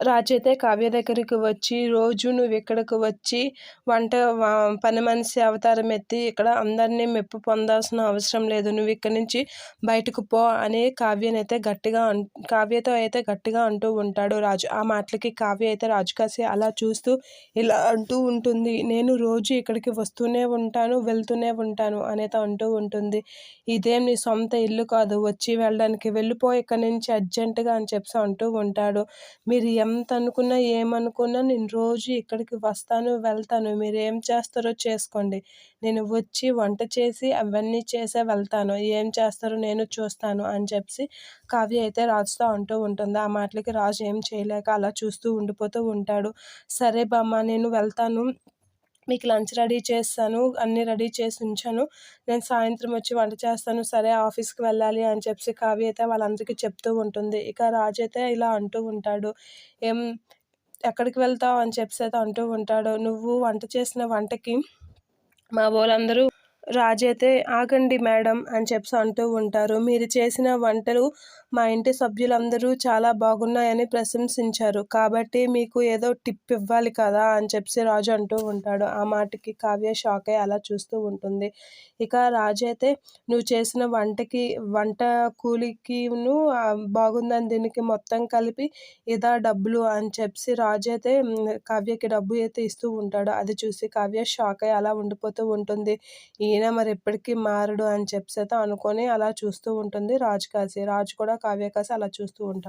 రాజు అయితే కావ్య దగ్గరికి వచ్చి రోజు నువ్వు ఇక్కడికి వచ్చి వంట పని మనిషి అవతారం ఎత్తి ఇక్కడ అందరినీ మెప్పు పొందాల్సిన అవసరం లేదు. నువ్వు ఇక్కడి నుంచి బయటకు పో అని కావ్యనైతే గట్టిగా కావ్యతో అయితే గట్టిగా అంటూ ఉంటాడు రాజు. ఆ మాటలకి కావ్య అయితే రాజు కాసి అలా చూస్తూ ఇలా అంటూ ఉంటుంది. నేను రోజు ఇక్కడికి వస్తూనే ఉంటాను వెళ్తూనే ఉంటాను అనేది అంటూ ఉంటుంది. ఇదేం నీ సొంత ఇల్లు కాదు వచ్చి వెళ్ళడానికి వెళ్ళిపో ఇక్కడి నుంచి అర్జెంటుగా అని చెప్పి అంటూ ఉంటాడు. మీరు ఎంత అనుకున్నా ఏమనుకున్నా నేను రోజు ఇక్కడికి వస్తాను వెళ్తాను. మీరు ఏం చేస్తారో చేసుకోండి. నేను వచ్చి వంట చేసి అవన్నీ చేసే వెళ్తాను. ఏం చేస్తారో నేను చూస్తాను అని చెప్పి కావ్య అయితే రాజుతో అంటూ ఉంటుంది. ఆ మాటలకి రాజు ఏం చేయలేక అలా చూస్తూ ఉండిపోతూ ఉంటాడు. సరే బామ్మ నేను వెళ్తాను. మీకు లంచ్ రెడీ చేస్తాను అన్నీ రెడీ చేసి ఉంచాను. నేను సాయంత్రం వచ్చి వంట చేస్తాను సరే ఆఫీస్కి వెళ్ళాలి అని చెప్పి కావ్య అయితే వాళ్ళందరికీ చెప్తూ ఉంటుంది. ఇక రాజు అయితే ఇలా అంటూ ఉంటాడు. ఏం ఎక్కడికి వెళ్తావు అని చెప్పి అయితే అంటూ ఉంటాడు. నువ్వు వంట చేసిన వంటకి మా వాళ్ళందరూ రాజైతే ఆగండి మేడం అని చెప్పి అంటూ ఉంటారు. మీరు చేసిన వంటలు మా ఇంటి సభ్యులందరూ చాలా బాగున్నాయని ప్రశంసించారు. కాబట్టి మీకు ఏదో టిప్ ఇవ్వాలి కదా అని చెప్పి రాజు అంటూ ఉంటాడు. ఆ మాటకి కావ్య షాక్ అయ్యి అలా చూస్తూ ఉంటుంది. ఇక రాజు అయితే నువ్వు చేసిన వంటకి వంట కూలికిను బాగుందని దీనికి మొత్తం కలిపి ఇదా డబ్బులు అని చెప్పి రాజు అయితే కావ్యకి డబ్బు అయితే ఇస్తూ ఉంటాడు. అది చూసి కావ్య షాక్ అయ్యి అలా ఉండిపోతూ ఉంటుంది. ఈయన మరి ఎప్పటికీ మారడు అని చెప్పి అయితే అనుకొని అలా చూస్తూ ఉంటుంది రాజు కాసి రాజు కూడా కావ్య కాసి అలా చూస్తూ ఉంటాడు.